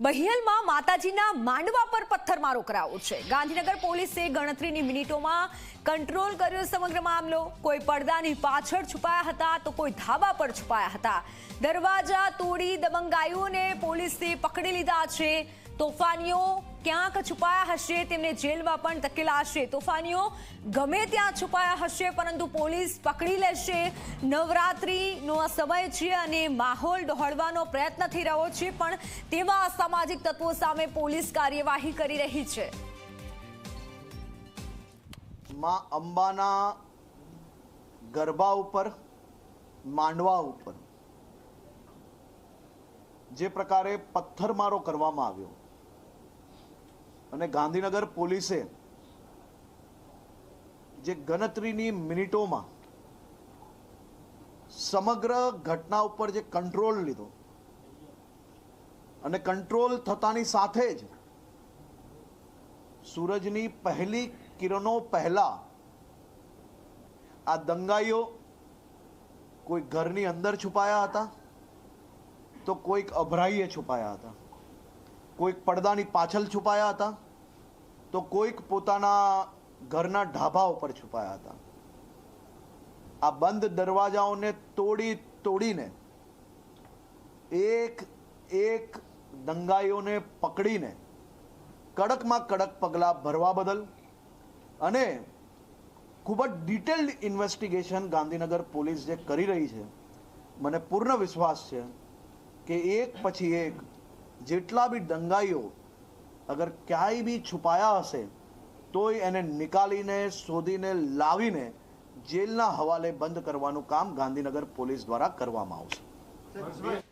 બહિયલમાં માતાજીના માંડવા પર પથ્થરમારો કરાયો છે. ગાંધીનગર પોલીસે ગણતરીની મિનિટોમાં કંટ્રોલ કર્યો સમગ્ર મામલો. કોઈ પડદાની પાછળ છુપાયા હતા તો કોઈ ધાબા પર છુપાયા હતા. દરવાજા તોડી દબંગાઈઓને પોલીસે પકડી લીધા છે. તોફાનીઓ ક્યાંક છુપાયા હશે, તેમને જેલમાં પણ ધકેલાશે તોફાનીઓ ગમે ત્યાં છુપાયા હશે, પરંતુ પોલીસ પકડી લેશે. નવરાત્રિનો આ સમય છે અને માહોલ ડહોળવાનો પ્રયત્ન થઈ રહ્યો છે, પણ તેવા અસામાજિક તત્વો સામે પોલીસ કાર્યવાહી કરી રહી છે. માં અંબાના ગરબા ઉપર, માંડવા ઉપર. જે પ્રકારે પથ્થરમારો કરવામાં આવ્યો. અને ગાંધીનગર પોલીસે જે ગણતરીની મિનિટોમાં સમગ્ર ઘટના ઉપર જે કંટ્રોલ લીધો અને કંટ્રોલ થતાની સાથે જ સૂરજની પહેલી કિરણો પહેલા આ દંગાઈઓ કોઈ ઘરની અંદર છુપાયા હતા? તો કોઈક અભરાઈએ છુપાયા હતા? કોઈક પડદાની પાછળ છુપાયા હતા? તો કોઈક પોતાના ઘરના ઢાબા ઉપર છુપાયા હતા. આ બંધ દરવાજાઓને તોડી, તોડીને એક એક દંગાઈઓને પકડીને કડકમાં કડક પગલાં ભરવા બદલ અને ખૂબ જ ડિટેલ્ડ ઇન્વેસ્ટિગેશન ગાંધીનગર પોલીસ જે કરી રહી છે, મને પૂર્ણ વિશ્વાસ છે કે એક પછી એક જેટલા બી દંગાઈઓ અગર ક્યાંય બી છુપાયા હશે તોય એને નિકાલીને શોધીને લાવીને જેલના હવાલે બંધ કરવાનું કામ ગાંધીનગર પોલીસ દ્વારા કરવામાં આવશે